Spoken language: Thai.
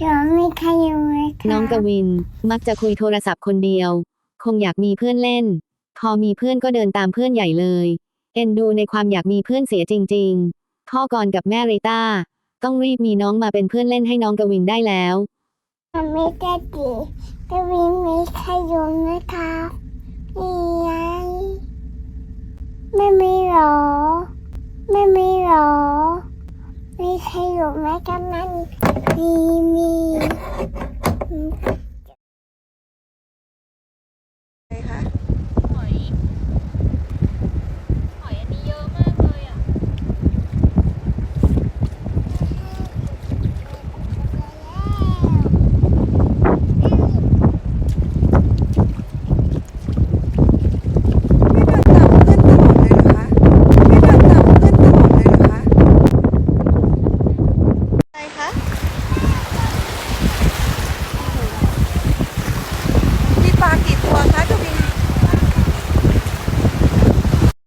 ฉันไม่ใครอยู่เลยคะน้องกวิน มักจะคุยโทรศัพท์คนเดียว คงอยากมีเพื่อนเล่น พอมีเพื่อนก็เดินตามเพื่อนใหญ่เลย เอ็นดูในความอยากมีเพื่อนเสียจริง ๆ พ่อกรกับแม่ริต้า ต้องรีบมีน้องมาเป็นเพื่อนเล่นให้น้องกวินได้แล้วไม่ได้ดีกวิมีมีใครอยู่ไหมคะมีไงไม่มีหรอ ไม่มีหรอ ไม่ใครอยู่ไหมกันนั่นมี